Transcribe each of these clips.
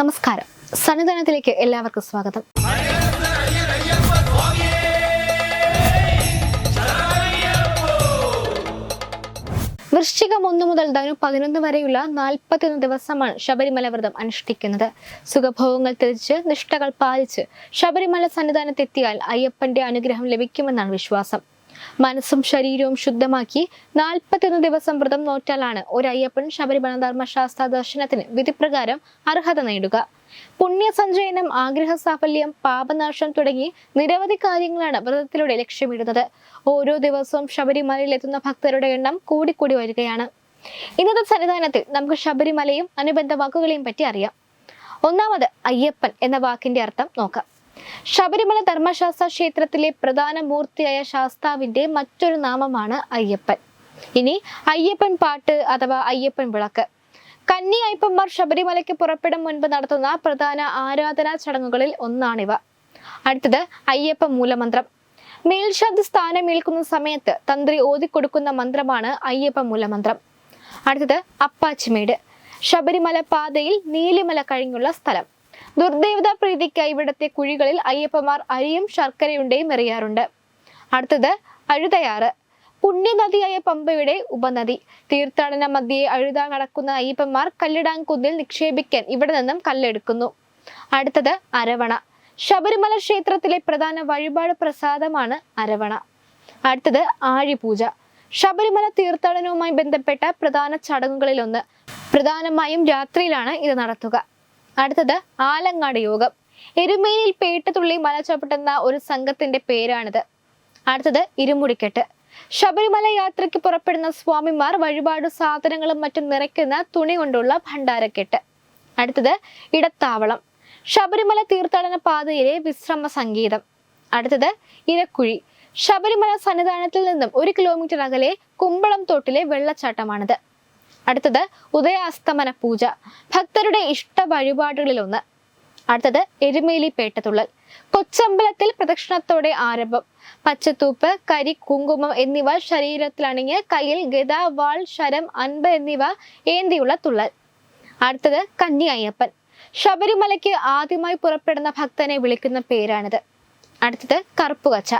നമസ്കാരം. സന്നിധാനത്തിലേക്ക് എല്ലാവർക്കും സ്വാഗതം. വൃശ്ചികം ഒന്ന് മുതൽ ധനു പതിനൊന്ന് വരെയുള്ള നാൽപ്പത്തിയൊന്ന് ദിവസമാണ് ശബരിമല വ്രതം അനുഷ്ഠിക്കുന്നത്. സുഖഭോഗങ്ങൾ തിരിച്ച് നിഷ്ഠകൾ പാലിച്ച് ശബരിമല സന്നിധാനത്തെത്തിയാൽ അയ്യപ്പന്റെ അനുഗ്രഹം ലഭിക്കുമെന്നാണ് വിശ്വാസം. മനസ്സും ശരീരവും ശുദ്ധമാക്കി നാൽപ്പത്തിയൊന്ന് ദിവസം വ്രതം നോറ്റാലാണ് ഒരു അയ്യപ്പൻ ശബരിമല ധർമ്മശാസ്ത്ര ദർശനത്തിന് വിധിപ്രകാരം അർഹത നേടുക. പുണ്യസഞ്ചയനം ആഗ്രഹ സാഫല്യം പാപനാശം തുടങ്ങി നിരവധി കാര്യങ്ങളാണ് വ്രതത്തിലൂടെ ലക്ഷ്യമിടുന്നത്. ഓരോ ദിവസവും ശബരിമലയിൽ എത്തുന്ന ഭക്തരുടെ എണ്ണം കൂടിക്കൂടി വരികയാണ്. ഇന്നത്തെ സന്നിധാനത്തിൽ നമുക്ക് ശബരിമലയും അനുബന്ധ വാക്കുകളെയും പറ്റി അറിയാം. ഒന്നാമത് അയ്യപ്പൻ എന്ന വാക്കിന്റെ അർത്ഥം നോക്കാം. ശബരിമല ധർമ്മശാസ്ത്ര ക്ഷേത്രത്തിലെ പ്രധാന മൂർത്തിയായ ശാസ്താവിന്റെ മറ്റൊരു നാമമാണ് അയ്യപ്പൻ. ഇനി അയ്യപ്പൻ പാട്ട് അഥവാ അയ്യപ്പൻ വിളക്ക്. കന്നി അയ്യപ്പന്മാർ ശബരിമലയ്ക്ക് പുറപ്പെടും മുൻപ് നടത്തുന്ന പ്രധാന ആരാധനാ ചടങ്ങുകളിൽ ഒന്നാണിവ. അടുത്തത് അയ്യപ്പ മൂലമന്ത്രം. മേൽശാന്ത് സ്ഥാനമേൽക്കുന്ന സമയത്ത് തന്ത്രി ഓതിക്കൊടുക്കുന്ന മന്ത്രമാണ് അയ്യപ്പ മൂലമന്ത്രം. അടുത്തത് അപ്പാച്ചിമേട്. ശബരിമല പാതയിൽ നീലിമല കഴിഞ്ഞുള്ള സ്ഥലം. ദുർദേവതാ പ്രീതിക്കായി ഇവിടത്തെ കുഴികളിൽ അയ്യപ്പമാർ അരിയും ശർക്കരയുണ്ടയും എറിയാറുണ്ട്. അടുത്തത് അഴുതയാറ്. പുണ്യനദിയായ പമ്പയുടെ ഉപനദി. തീർത്ഥാടന മധ്യയെ അഴുതാൻ കടക്കുന്ന അയ്യപ്പന്മാർ കല്ലിടാങ്കുന്നിൽ നിക്ഷേപിക്കാൻ ഇവിടെ നിന്നും കല്ലെടുക്കുന്നു. അടുത്തത് അരവണ. ശബരിമല ക്ഷേത്രത്തിലെ പ്രധാന വഴിപാട് പ്രസാദമാണ് അരവണ. അടുത്തത് ആഴിപൂജ. ശബരിമല തീർത്ഥാടനവുമായി ബന്ധപ്പെട്ട പ്രധാന ചടങ്ങുകളിലൊന്ന്. പ്രധാനമായും രാത്രിയിലാണ് ഇത് നടത്തുക. അടുത്തത് ആലങ്ങാട് യോഗം. എരുമേനിയിൽ പേട്ടതുള്ളി മല ചവിട്ടുന്ന ഒരു സംഘത്തിന്റെ പേരാണിത്. അടുത്തത് ഇരുമുടിക്കെട്ട്. ശബരിമല യാത്രയ്ക്ക് പുറപ്പെടുന്ന സ്വാമിമാർ വഴിപാട് സാധനങ്ങളും മറ്റും നിറയ്ക്കുന്ന തുണി കൊണ്ടുള്ള ഭണ്ഡാരക്കെട്ട്. അടുത്തത് ഇടത്താവളം. ശബരിമല തീർത്ഥാടന പാതയിലെ വിശ്രമ സംഗീതം. അടുത്തത് ഇരക്കുഴി. ശബരിമല സന്നിധാനത്തിൽ നിന്നും ഒരു കിലോമീറ്റർ അകലെ കുമ്പളം തോട്ടിലെ വെള്ളച്ചാട്ടമാണിത്. അടുത്തത് ഉദയാസ്തമന പൂജ. ഭക്തരുടെ ഇഷ്ട വഴിപാടുകളിലൊന്ന്. അടുത്തത് എരുമേലി പേട്ടതുള്ളൽ. കൊച്ചമ്പലത്തിൽ പ്രദക്ഷിണത്തോടെ ആരംഭം. പച്ചത്തൂപ്പ് കരി കുങ്കുമം എന്നിവ ശരീരത്തിൽ അണിഞ്ഞ് കയ്യിൽ ഗത വാൾ ശരം അൻപ് എന്നിവ ഏന്തിയുള്ള തുള്ളൽ. അടുത്തത് കന്നി അയ്യപ്പൻ ശബരിമലയ്ക്ക് ആദ്യമായി പുറപ്പെടുന്ന ഭക്തനെ വിളിക്കുന്ന പേരാണിത്. അടുത്തത് കറുപ്പുകച്ച.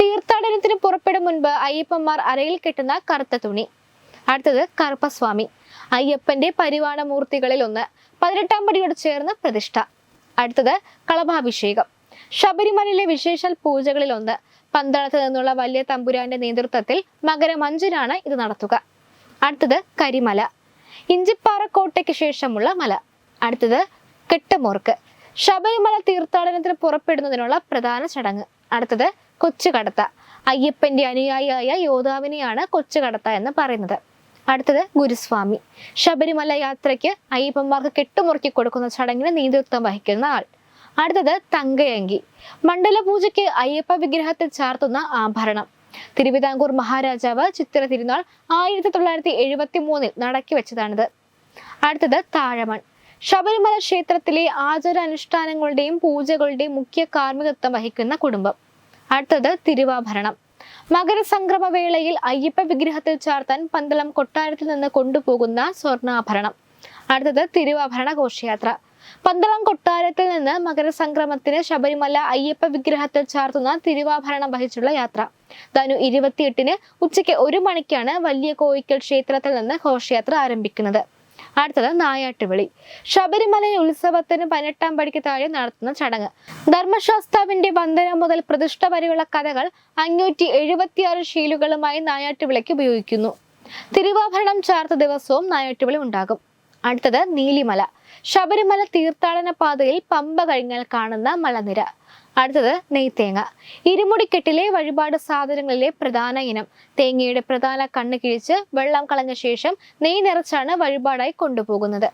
തീർത്ഥാടനത്തിന് പുറപ്പെടും മുൻപ് അയ്യപ്പന്മാർ അരയിൽ കെട്ടുന്ന കറുത്ത തുണി. അടുത്തത് കറുപ്പസ്വാമി. അയ്യപ്പന്റെ പരിവാണ മൂർത്തികളിൽ ഒന്ന് പതിനെട്ടാം പടിയോട് ചേർന്ന് പ്രതിഷ്ഠ. അടുത്തത് കളഭാഭിഷേകം. ശബരിമലയിലെ വിശേഷൽ പൂജകളിൽ ഒന്ന് പന്തളത്ത് നിന്നുള്ള വലിയ തമ്പുരാന്റെ നേതൃത്വത്തിൽ മകരം അഞ്ചിനാണ് ഇത് നടത്തുക. അടുത്തത് കരിമല. ഇഞ്ചിപ്പാറ കോട്ടയ്ക്ക് ശേഷമുള്ള മല. അടുത്തത് കെട്ടമോർക്ക്. ശബരിമല തീർത്ഥാടനത്തിന് പുറപ്പെടുന്നതിനുള്ള പ്രധാന ചടങ്ങ്. അടുത്തത് കൊച്ചുകടത്ത. അയ്യപ്പന്റെ അനുയായിയായ യോദ്ധാവിനെയാണ് കൊച്ചുകടത്ത എന്ന് പറയുന്നത്. അടുത്തത് ഗുരുസ്വാമി. ശബരിമല യാത്രയ്ക്ക് അയ്യപ്പന്മാർക്ക് കെട്ടുമുറുക്കി കൊടുക്കുന്ന ചടങ്ങിന് നേതൃത്വം വഹിക്കുന്ന ആൾ. അടുത്തത് തങ്കയങ്കി. മണ്ഡല പൂജയ്ക്ക് അയ്യപ്പ വിഗ്രഹത്തിൽ ചാർത്തുന്ന ആഭരണം. തിരുവിതാംകൂർ മഹാരാജാവ് ചിത്ര തിരുനാൾ ആയിരത്തി തൊള്ളായിരത്തി എഴുപത്തി മൂന്നിൽ നടക്കി വെച്ചതാണിത്. അടുത്തത് താഴമൺ. ശബരിമല ക്ഷേത്രത്തിലെ ആചാരാനുഷ്ഠാനങ്ങളുടെയും പൂജകളുടെയും മുഖ്യ കാർമ്മികത്വം വഹിക്കുന്ന കുടുംബം. അടുത്തത് തിരുവാഭരണം. മകരസംക്രമ വേളയിൽ അയ്യപ്പ വിഗ്രഹത്തിൽ ചാർത്താൻ പന്തളം കൊട്ടാരത്തിൽ നിന്ന് കൊണ്ടുപോകുന്ന സ്വർണാഭരണം. അടുത്തത് തിരുവാഭരണ ഘോഷയാത്ര. പന്തളം കൊട്ടാരത്തിൽ നിന്ന് മകരസംക്രമത്തിന് ശബരിമല അയ്യപ്പ വിഗ്രഹത്തിൽ ചാർത്തുന്ന തിരുവാഭരണം വഹിച്ചുള്ള യാത്ര. ധനു ഇരുപത്തിയെട്ടിന് ഉച്ചയ്ക്ക് ഒരു മണിക്കാണ് വലിയ കോയിക്കൽ ക്ഷേത്രത്തിൽ നിന്ന് ഘോഷയാത്ര ആരംഭിക്കുന്നത്. അടുത്തത് നായാട്ടുവിളി. ശബരിമല ഉത്സവത്തിന് പതിനെട്ടാം പടിക്ക് താഴെ നടത്തുന്ന ചടങ്ങ്. ധർമ്മശാസ്താവിന്റെ വന്ദനം മുതൽ പ്രതിഷ്ഠ വരെയുള്ള കഥകൾ അഞ്ഞൂറ്റി എഴുപത്തിയാറ് ശീലുകളുമായി നായാട്ടുവിളിക്ക് ഉപയോഗിക്കുന്നു. തിരുവാഭരണം ചാർത്ത ദിവസവും നായാട്ടുവിളി ഉണ്ടാകും. അടുത്തത് നീലിമല. ശബരിമല തീർത്ഥാടന പാതയിൽ പമ്പ കഴിഞ്ഞാൽ കാണുന്ന മലനിര. അടുത്തത് നെയ്ത്തേങ്ങ ഇരുമുടിക്കെട്ടിലെ വഴിപാട് സാധനങ്ങളിലെ പ്രധാന ഇനം. തേങ്ങയുടെ പ്രധാന കണ്ണ് കിഴിച്ച് വെള്ളം കളഞ്ഞ ശേഷം നെയ് നിറച്ചാണ് വഴിപാടായി കൊണ്ടുപോകുന്നത്.